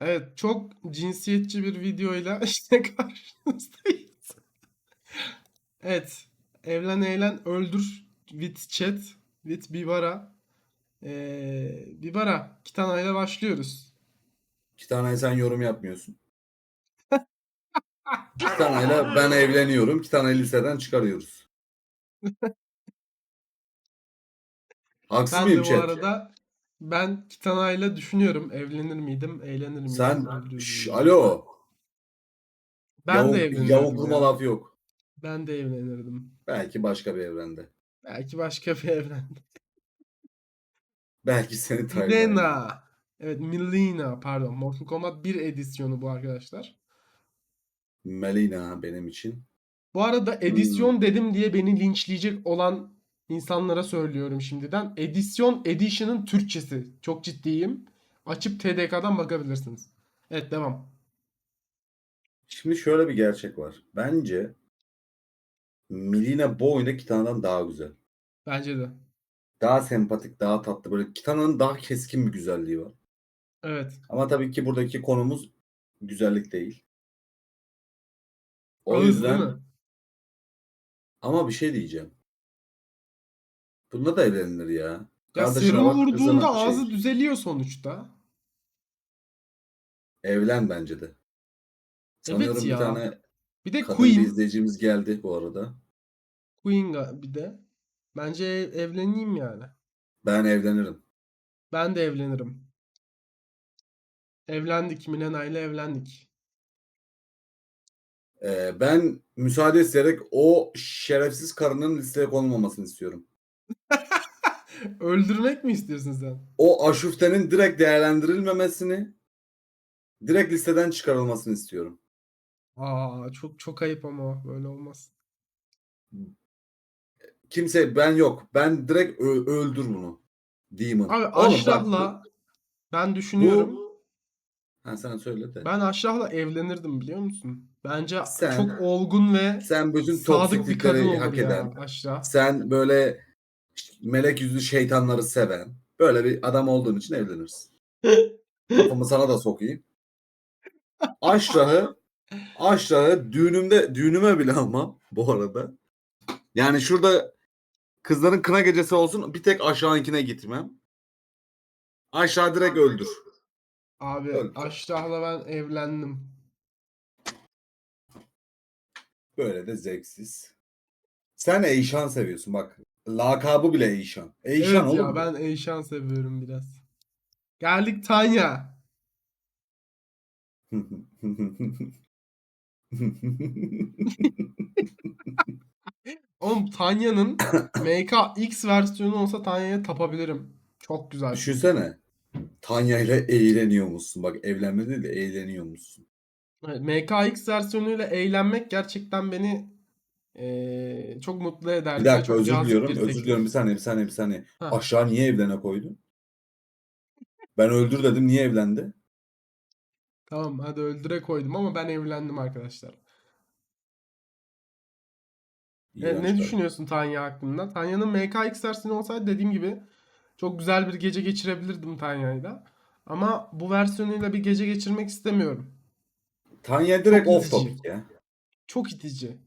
Evet, çok cinsiyetçi bir videoyla işte karşınızdayız. Evet. Evlen eğlen öldür with chat with Bibara. Ee, Bibara Kitana ile başlıyoruz. İki tane sen yorum yapmıyorsun. İki taneyle ben evleniyorum. İki tane liseden çıkarıyoruz. Haksız Ben de mıyım bu chat? arada ben Kitana ile düşünüyorum. Evlenir miydim? Eğlenir miydim? Sen öldürür Şş, alo. Ben Yavuk, de evlenirdim. yavukluma ya. laf yok. Ben de evlenirdim. Belki başka bir evrende. Belki başka bir evrende. Belki seni Tayland'a. Milena. Evet Milena pardon. Mortal Kombat 1 edisyonu bu arkadaşlar. Melina benim için. Bu arada Hmm. edisyon dedim diye beni linçleyecek olan insanlara söylüyorum şimdiden. Edisyon Edition'ın Türkçesi. Çok ciddiyim. Açıp TDK'dan bakabilirsiniz. Evet devam. Şimdi şöyle bir gerçek var. Bence Melina bu oyunda Kitana'dan daha güzel. Bence de. Daha sempatik, daha tatlı. Böyle Kitana'nın daha keskin bir güzelliği var. Evet. Ama tabii ki buradaki konumuz güzellik değil. O değil yüzden mi? ama bir şey diyeceğim. Bunda da evlenilir ya. Ya Kardeşine serumu bak, kızına vurduğunda şey, ağzı düzeliyor sonuçta. Evlen bence de. Sanıyorum Evet bir ya. tane Bir de kadın bir Queen. izleyicimiz geldi bu arada. Queen ga- bir de. Bence ev- evleneyim yani. Ben evlenirim. Ben de evlenirim. Evlendik. Milena ile evlendik. Ee, ben müsaade isteyerek o şerefsiz karının listeye konulmamasını istiyorum. Öldürmek mi istiyorsun sen? O aşuftenin direkt değerlendirilmemesini, direkt listeden çıkarılmasını istiyorum. Aa çok çok ayıp ama böyle olmaz. Kimse ben yok. Ben direkt ö- öldür bunu. Demon. Abi Oğlum bak, ben düşünüyorum. bu- Ha sen söyle de. Ben Aşraf'la evlenirdim biliyor musun? Bence Sen- çok olgun ve Sen bütün sadık bir kadın hak ya eden, Aşraf. sen böyle melek yüzlü şeytanları seven, böyle bir adam olduğun için evlenirsin. Lafımı sana da sokayım. Aşrah'ı Aşrah'ı düğünümde düğünüme bile almam bu arada. Yani şurada kızların kına gecesi olsun bir tek aşağınkine gitmem. Aşağı direkt öldür. Abi Öyle. Aşraf'la ben evlendim. Böyle de zevksiz. Sen Eyşan seviyorsun bak. Lakabı bile Eyşan. Eyşan Evet oğlum. ya ben Eyşan seviyorum biraz. Geldik Tanya. Oğlum Tanya'nın MKX versiyonu olsa Tanya'ya tapabilirim. Çok güzel. Düşünsene. Tanya ile eğleniyormuşsun. Bak evlenme değil de eğleniyormuşsun. Evet, MKX versiyonuyla eğlenmek gerçekten beni eee, çok mutlu eder. Bir dakika özür diliyorum. Özür diliyorum. Bir saniye bir saniye bir saniye. Ha. Aşağı niye evlene koydun? Ben öldür dedim. Niye evlendi? Tamam hadi öldüre koydum ama ben evlendim arkadaşlar. Evet, ne İğrençler. düşünüyorsun Tanya hakkında? Tanya'nın MKX versiyonu olsaydı dediğim gibi çok güzel bir gece geçirebilirdim Tanya'yla. Ama bu versiyonuyla bir gece geçirmek istemiyorum. Tanya direkt Çok off itici. topic ya. Çok itici.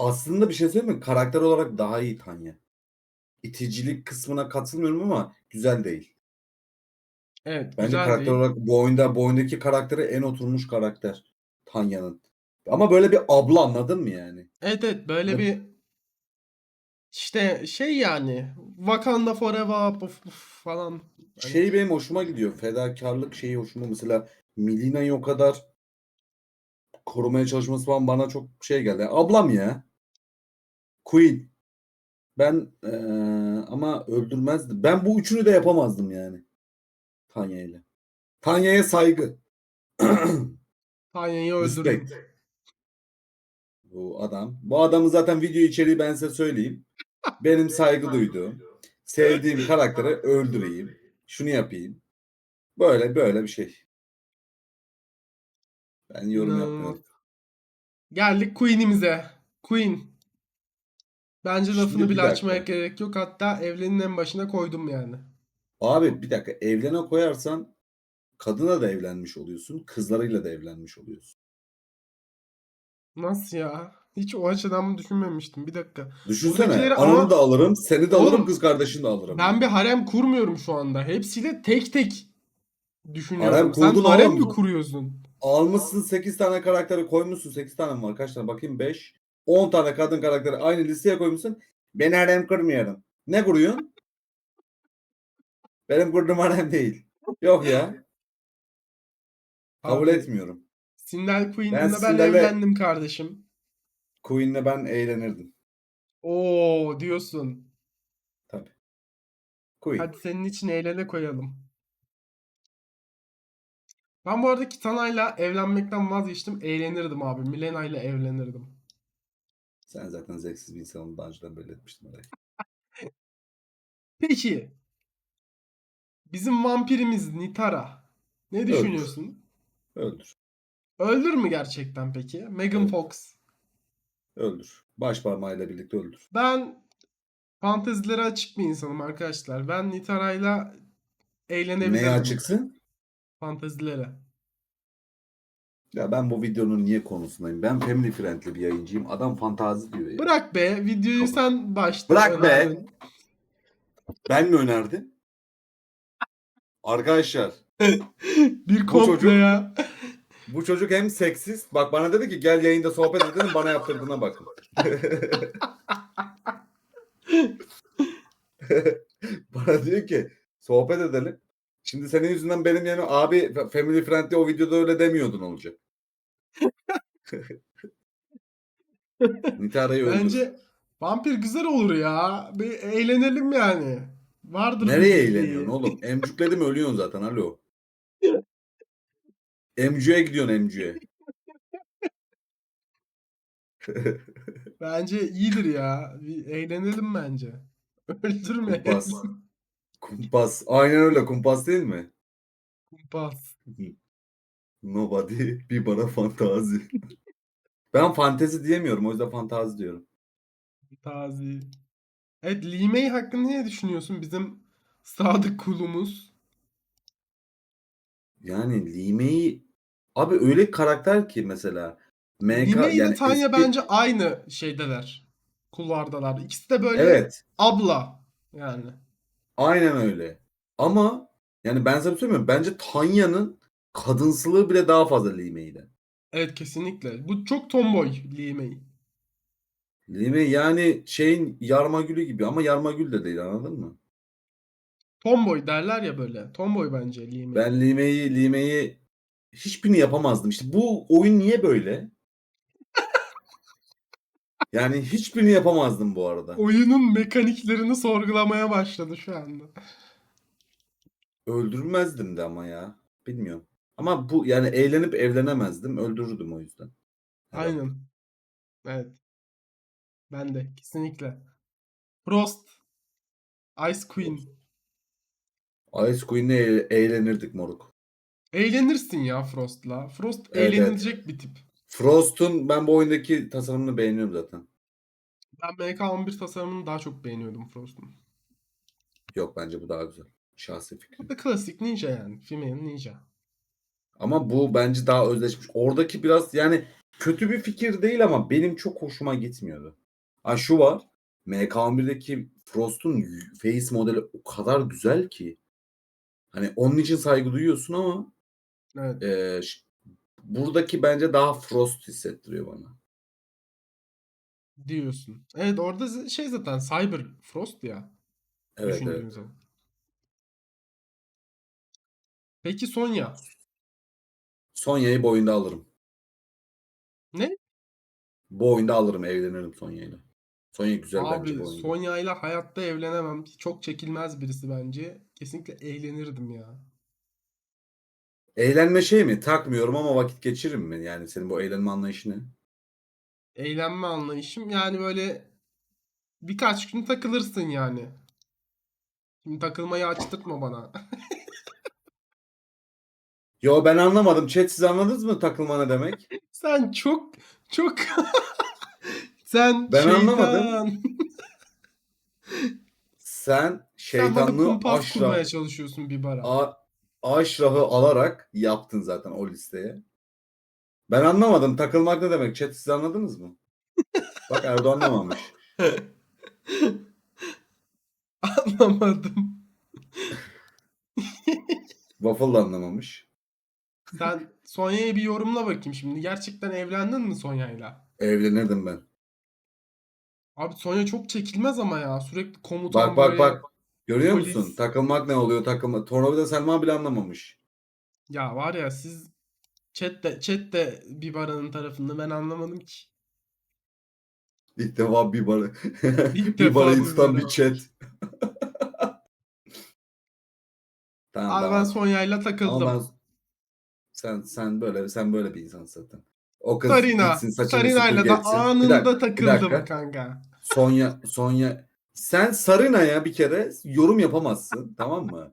Aslında bir şey söyleyeyim mi? Karakter olarak daha iyi Tanya. İticilik kısmına katılmıyorum ama güzel değil. Evet, Bence güzel karakter değil. olarak bu oyunda bu oyundaki karakteri en oturmuş karakter Tanya'nın. Ama böyle bir abla anladın mı yani? Evet evet böyle Evet. bir işte şey yani Wakanda Forever puf puf falan. Hani Şey benim hoşuma gidiyor. Fedakarlık şeyi hoşuma mesela Milina'yı o kadar korumaya çalışması falan bana çok şey geldi. Ablam ya. Queen. Ben eee, ama öldürmezdim. Ben bu üçünü de yapamazdım yani. Tanya ile. Tanya'ya saygı. Tanya'yı öldürdüm. Bu adam. Bu adamın zaten video içeriği ben size söyleyeyim. Benim saygı duyduğum, sevdiğim karakteri öldüreyim. Şunu yapayım. Böyle böyle bir şey. Ben yorum yapmıyorum. Geldik Queen'imize. Queen. Bence Şimdi lafını bir bile dakika. açmaya gerek yok. Hatta evlenin en başına koydum yani. Abi bir dakika evlene koyarsan kadına da evlenmiş oluyorsun. Kızlarıyla da evlenmiş oluyorsun. Nasıl ya? Hiç o açıdan düşünmemiştim. Bir dakika. Düşünsene Buradakileri ananı ama- da alırım, seni de alırım, Oğlum, kız kardeşini de alırım. Ben bir harem kurmuyorum şu anda. Hepsiyle tek tek düşünüyorum. Harem Sen kurdun harem oğlum. mi kuruyorsun? Almışsın 8 tane karakteri koymuşsun. 8 tane mi var? Kaç tane? Bakayım 5. 10 tane kadın karakteri aynı listeye koymuşsun. Ben harem kurmuyorum. Ne kuruyorsun? Benim kurduğum harem değil. Yok ya. Kabul Abi, etmiyorum. Sindel Queen'le Ben ben, Sindel'le- evlendim kardeşim. Queen'le ben eğlenirdim. Oo diyorsun. Queen. Hadi senin için eğlene koyalım. Ben bu arada Kitana'yla evlenmekten vazgeçtim. Eğlenirdim abi. Milena'yla evlenirdim. Sen zaten zevksiz bir insanın daha önceden belli etmiştin. Peki. Bizim vampirimiz Nitara. Ne Öldür. düşünüyorsun? Öldür. Öldür mü gerçekten peki? Megan Evet. Fox. Öldür. Baş parmağıyla birlikte öldür. Ben fantezilere açık bir insanım arkadaşlar. Ben Nitara'yla eğlenebilirim. Neye açıksın? Fantezilere. Ya ben bu videonun niye konusundayım? Ben family friendly bir yayıncıyım. Adam fantazi diyor ya. Bırak be. Videoyu Tamam. sen başta Bırak be. önerdin. Ben mi önerdim? Arkadaşlar Bir Bu komple çocuk- ya. bu çocuk hem seksist. Bak bana dedi ki gel yayında sohbet edelim bana yaptırdığına bakın. bana diyor ki sohbet edelim. Şimdi senin yüzünden benim yani abi family friendly o videoda öyle demiyordun olacak. Nitara'yı öldür. Bence vampir güzel olur ya. Bir eğlenelim yani. Vardır Nereye bir eğleniyorsun oğlum? Emcükledim ölüyorsun zaten alo. Emcüye gidiyorsun emcüye. Bence iyidir ya. Bir eğlenelim bence. Öldürme. Kumpas. Aynen öyle kumpas değil mi? Kumpas. Nobody bir bana fantazi. ben fantezi diyemiyorum o yüzden fantazi diyorum. Tazi. Evet Lee May hakkında ne düşünüyorsun? Bizim sadık kulumuz. Yani Lime'yi abi öyle karakter ki mesela MK ile yani Tanya eski- bence aynı şeydeler. Kulvardalar. İkisi de böyle Evet. abla. Yani. Aynen öyle. Ama yani ben sana mi? Bence Tanya'nın kadınsılığı bile daha fazla Lime'yden. Evet kesinlikle. Bu çok tomboy May. Lime yani şeyin yarma gülü gibi ama yarma gül de değil anladın mı? Tomboy derler ya böyle. Tomboy bence May. Ben Lime'yi Lime'yi hiçbirini yapamazdım. İşte bu oyun niye böyle? Yani hiçbirini yapamazdım bu arada. Oyunun mekaniklerini sorgulamaya başladı şu anda. Öldürmezdim de ama ya. Bilmiyorum. Ama bu yani eğlenip evlenemezdim. Öldürürdüm o yüzden. Herhalde. Aynen. Evet. Ben de kesinlikle. Frost. Ice Queen. Ice Queen'le eğ- eğlenirdik moruk. Eğlenirsin ya Frost'la. Frost Evet, eğlenilecek bir tip. Frost'un ben bu oyundaki tasarımını beğeniyorum zaten. Ben MK11 tasarımını daha çok beğeniyordum Frost'un. Yok bence bu daha güzel. Şahsi fikrim. Bu da klasik ninja yani. Female ninja. Ama bu bence daha özleşmiş. Oradaki biraz yani kötü bir fikir değil ama benim çok hoşuma gitmiyordu. Ha şu var. MK11'deki Frost'un face modeli o kadar güzel ki. Hani onun için saygı duyuyorsun ama Evet. e, buradaki bence daha Frost hissettiriyor bana. Diyorsun. Evet orada şey zaten Cyber Frost ya. Evet evet. zaman. Peki Sonya. Sonya'yı bu oyunda alırım. Ne? Bu oyunda alırım evlenirim Sonya'yla. Sonya güzel bence Abi bu oyunda. Sonya ile hayatta evlenemem. Çok çekilmez birisi bence. Kesinlikle eğlenirdim ya. Eğlenme şey mi? Takmıyorum ama vakit geçiririm mi? Yani senin bu eğlenme anlayışı ne? Eğlenme anlayışım yani böyle birkaç gün takılırsın yani. Şimdi takılmayı açtırtma bana. Yo ben anlamadım. Chat siz anladınız mı takılma ne demek? Sen çok çok sen Ben anlamadım. Sen Sen bana şeytanlığı kumpas aşra. kurmaya çalışıyorsun bir bara. A- Aşraf'ı alarak yaptın zaten o listeye. Ben anlamadım. Takılmak ne demek? Chat siz anladınız mı? Bak Erdoğan anlamamış. Anlamadım. Waffle da anlamamış. Sen Sonya'yı bir yorumla bakayım şimdi. Gerçekten evlendin mi Sonya'yla? Evlenirdim ben. Abi Sonya çok çekilmez ama ya. Sürekli komutan Bak bak böyle- bak. Görüyor polis. musun? Takılmak ne oluyor? Takılma. Tornavida Selma bile anlamamış. Ya var ya siz chat de, chat de bir baranın tarafında ben anlamadım ki. İlk defa bir bara. İlk bir defa barayı bir tutan bir chat. tamam, Abi ben tamam. Sonya'yla takıldım. Ama ben sen sen böyle sen böyle bir insan zaten. O kız Sarina. gitsin saçını Sarina'yla da etsin. Bir anında dakika, bir dakika. kanka. Sonya Sonya sen Sarina'ya bir kere yorum yapamazsın tamam mı?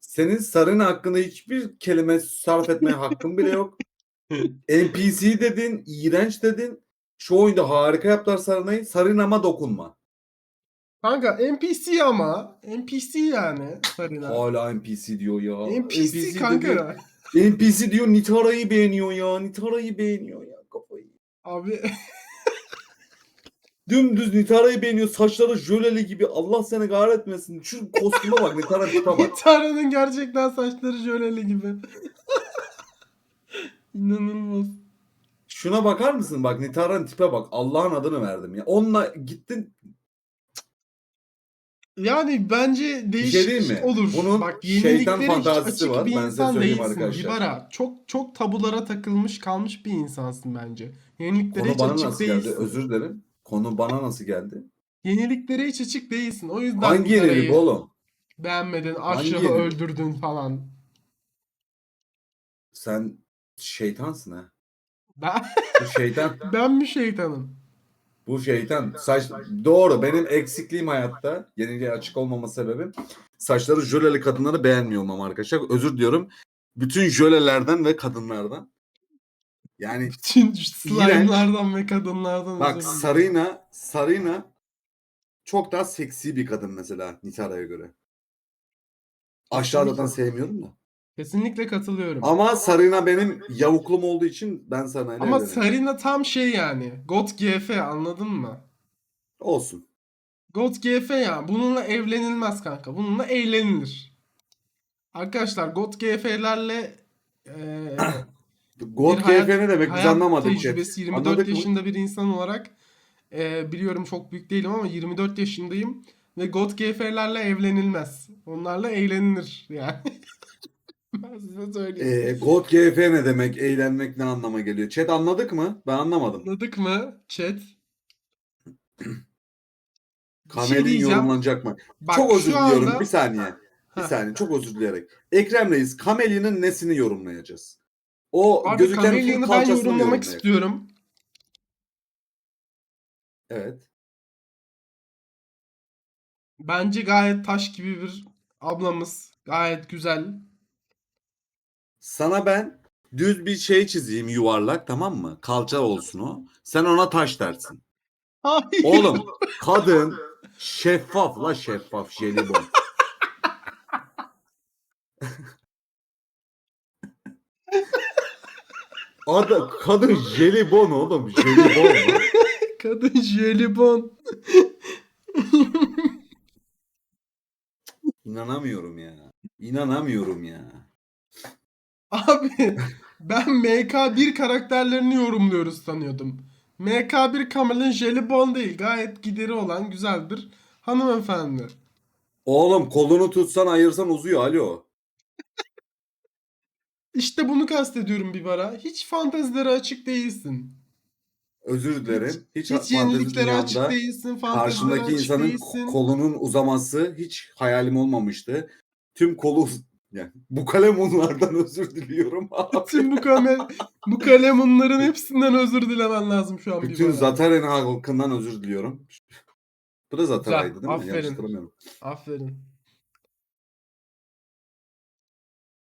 Senin Sarina hakkında hiçbir kelime sarf etmeye hakkın bile yok. NPC dedin, iğrenç dedin. Şu oyunda harika yaptılar Sarina'yı. Sarina'ma dokunma. Kanka NPC ama. NPC yani Sarina. Hala NPC diyor ya. NPC, kanka. dedi- NPC diyor Nitara'yı beğeniyor ya. Nitara'yı beğeniyor ya. Kafayı. Abi Dümdüz Nitara'yı beğeniyor. Saçları jöleli gibi. Allah seni kahretmesin. Şu kostüme bak. Nitara tipe bak. Gitara'nın gerçekten saçları jöleli gibi. İnanılmaz. Şuna bakar mısın? Bak Nitara'nın tipe bak. Allah'ın adını verdim ya. Onunla gittin. Yani bence Bir değişik şey diyeyim mi? olur. Bunun Bak şeytan yeniliklere hiç fantazisi açık var. bir Ben size insan söyleyeyim değilsin arkadaşlar. Gibara. Çok çok tabulara takılmış kalmış bir insansın bence. Yeniliklere Konu hiç bana açık nasıl değilsin. Özür dilerim. Konu bana nasıl geldi? Yeniliklere hiç açık değilsin. O yüzden Hangi Gitara'yı yenilik oğlum? beğenmedin. Hangi yenilik? öldürdün falan. Sen şeytansın ha. Ben, Bu şeytan. ben mi şeytanım? Bu şeytan. Saç doğru. Benim eksikliğim hayatta. Yeniliğe açık olmama sebebim saçları jöleli kadınları beğenmiyor olmam arkadaşlar. Özür diliyorum. Bütün jölelerden ve kadınlardan. Yani Bütün slime'lardan ve kadınlardan bak. Sarina Sarina çok daha seksi bir kadın mesela Nitara'ya göre. Aşağıdan sevmiyorum da. Kesinlikle katılıyorum. Ama Sarina benim yavuklum olduğu için ben Sarina'yla Ama evlenirim. Sarina tam şey yani. God GF anladın mı? Olsun. God GF ya. Bununla evlenilmez kanka. Bununla eğlenilir. Arkadaşlar God GF'lerle eee God GF ne demek biz anlamadık. tecrübesi 24 Anladık mı? yaşında bir insan olarak eee, biliyorum çok büyük değilim ama 24 yaşındayım ve God GF'lerle evlenilmez. Onlarla eğlenilir yani. ben size söyleyeyim. Ee, God GF ne demek? Eğlenmek ne anlama geliyor? Chat anladık mı? Ben anlamadım. Anladık mı chat? Bir şey yorumlanacak mı? Bak, çok özür diliyorum. anda- Bir saniye. Bir saniye. Çok özür dileyerek. Ekrem Reis Kamelia'nın nesini yorumlayacağız? O Abi gözüken Kamelia'nı ben kalçasını yorumlamak istiyorum. Evet. Bence gayet taş gibi bir ablamız. Gayet güzel. Sana ben düz bir şey çizeyim yuvarlak tamam mı? Kalça olsun o. Sen ona taş dersin. Hayır. Oğlum kadın şeffaf la şeffaf jelibon. Adı kadın jelibon oğlum jelibon. lan. Kadın jelibon. İnanamıyorum ya. İnanamıyorum ya. Abi ben MK1 karakterlerini yorumluyoruz sanıyordum. MK1 Kamel'in jelibon değil. Gayet gideri olan güzel bir hanımefendi. Oğlum kolunu tutsan ayırsan uzuyor alo. İşte bunu kastediyorum Bibara. Hiç fantezilere açık değilsin. Özür dilerim. Hiç, Hiç fantezi yeniliklere açık değilsin. Karşımdaki açık insanın değilsin. kolunun uzaması hiç hayalim olmamıştı. Tüm kolu yani bu kalemunlardan özür diliyorum. Tüm bu kale, bu kalemunların hepsinden özür dilemen lazım şu an Bütün. Zataren halkından özür diliyorum. Bu da Zataray'dı değil mi? Aferin. Aferin.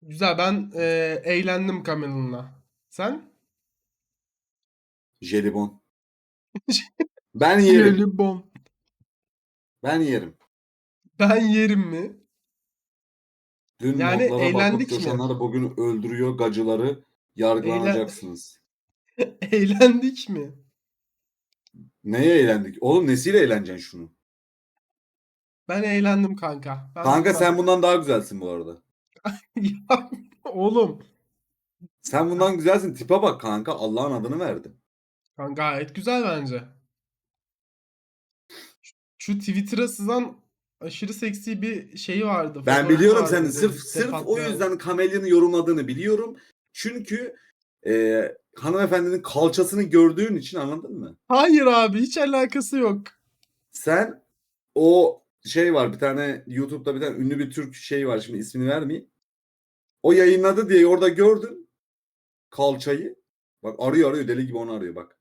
Güzel ben e, eğlendim Camel'ınla. Sen? Jelibon. ben yerim. Jelibon. Ben yerim. Ben yerim mi? Dün Yani eğlendik mi? coşanları bugün öldürüyor gacıları yargılanacaksınız. Eğlendik mi? Neye eğlendik? Oğlum nesiyle eğleneceksin şunu? Ben eğlendim kanka. Ben Kanka sen bundan daha güzelsin bu arada. Ya, oğlum. Sen bundan güzelsin. Tipe bak kanka. Allah'ın adını verdim. Kanka gayet güzel bence. Şu Twitter'a sızan aşırı seksi bir şey vardı. Ben biliyorum vardı senin sırf sırf o yüzden Kamelya'nı yorumladığını biliyorum. Çünkü e, hanımefendinin kalçasını gördüğün için anladın mı? Hayır abi hiç alakası yok. Sen o şey var bir tane YouTube'da bir tane ünlü bir Türk şey var şimdi ismini vermeyeyim. O yayınladı diye orada gördün kalçayı. Bak arıyor arıyor deli gibi onu arıyor bak.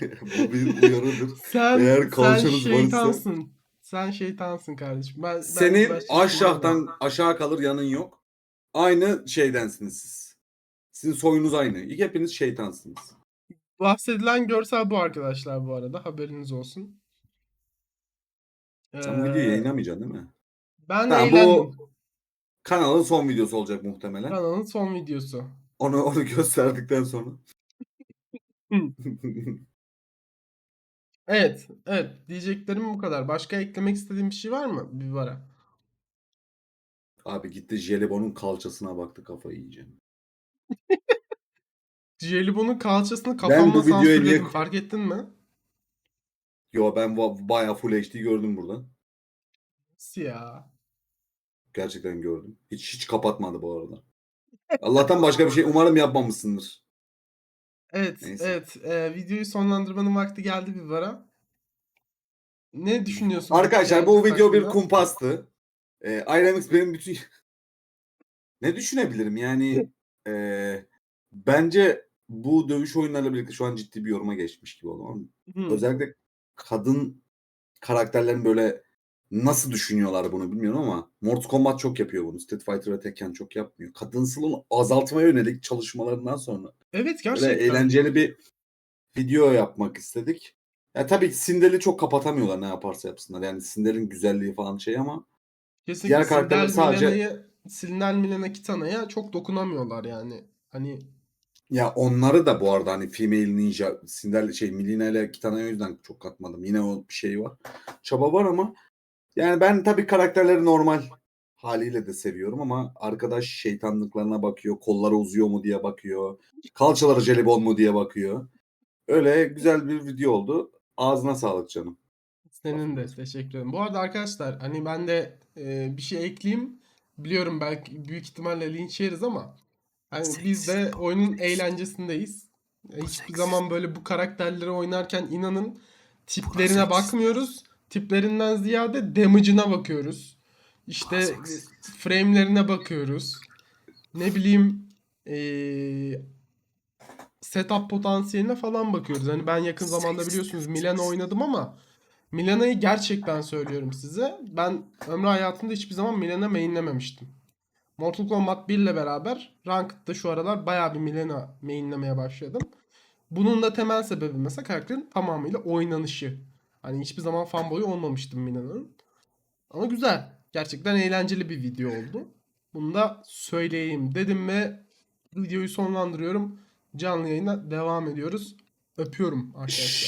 Bu bir uyarıdır. Sen, Eğer sen kalçanız varsa- şeytansın. Sen şeytansın kardeşim. Ben, ben Senin şey aşağıdan aşağı kalır yanın yok. Aynı şeydensiniz siz. Sizin soyunuz aynı. Hepiniz şeytansınız. Bahsedilen görsel bu arkadaşlar bu arada. Haberiniz olsun. Sen bu Ee, videoyu yayınlamayacaksın değil mi? Ben Ha, eğlendim. bu kanalın son videosu olacak muhtemelen. Kanalın son videosu. Onu onu gösterdikten sonra. Evet, evet. Diyeceklerim bu kadar. Başka eklemek istediğim bir şey var mı Vivara? Abi gitti jelibonun kalçasına baktı kafayı yiyeceğim. Jelibon'un kalçasını Ben kafamla bu videoya niye- sansürledim. Fark ettin mi? Yo ben va- bayağı full HD gördüm buradan. Nasıl ya? Gerçekten gördüm. Hiç hiç kapatmadı bu arada. Allah'tan başka bir şey umarım yapmamışsındır. Evet, Neyse. evet. Ee, videoyu sonlandırmanın vakti geldi Vivara. Ne düşünüyorsun? peki Arkadaşlar bu Minecraft video bir hakkında? kumpastı. Ee, Ironix benim bütün... ne düşünebilirim yani e, bence bu dövüş oyunlarıyla birlikte şu an ciddi bir yoruma geçmiş gibi oldu. Hı. Özellikle kadın karakterlerin böyle nasıl düşünüyorlar bunu bilmiyorum ama Mortal Kombat çok yapıyor bunu. Street Fighter ve Tekken çok yapmıyor. Kadınsılığını azaltmaya yönelik çalışmalarından sonra Evet böyle gerçekten. eğlenceli bir video yapmak istedik. Ya tabii ki Sindel'i çok kapatamıyorlar ne yaparsa yapsınlar. Yani Sindel'in güzelliği falan şey ama Kesinlikle diğer karakterler sadece- Milena'ya, Sindel Milena Kitana'ya çok dokunamıyorlar yani. Hani ya onları da bu arada hani Female Ninja Sindel şey Milina ile Kitana'ya o yüzden çok katmadım. Yine o bir şey var. Çaba var ama yani ben tabii karakterleri normal haliyle de seviyorum ama arkadaş şeytanlıklarına bakıyor. Kolları uzuyor mu diye bakıyor. Kalçaları jelibon mu diye bakıyor. Öyle güzel bir video oldu. Ağzına sağlık canım. Senin de teşekkür ederim. Bu arada arkadaşlar hani ben de e, bir şey ekleyeyim. Biliyorum belki büyük ihtimalle linç yeriz ama hani biz de oyunun eğlencesindeyiz. Hiçbir zaman böyle bu karakterleri oynarken inanın tiplerine bakmıyoruz. Tiplerinden ziyade damage'ına bakıyoruz. İşte frame'lerine bakıyoruz. Ne bileyim e, setup potansiyeline falan bakıyoruz. Hani ben yakın zamanda biliyorsunuz Milan oynadım ama Milana'yı gerçekten söylüyorum size. Ben ömrü hayatımda hiçbir zaman Milan'a mainlememiştim. Mortal Kombat 1 ile beraber Ranked'da şu aralar bayağı bir Milana mainlemeye başladım. Bunun da temel sebebi mesela karakterin tamamıyla oynanışı. Hani hiçbir zaman fanboy olmamıştım Milana'nın. Ama güzel. Gerçekten eğlenceli bir video oldu. Bunu da söyleyeyim dedim ve videoyu sonlandırıyorum. Canlı yayına devam ediyoruz. Öpüyorum arkadaşlar.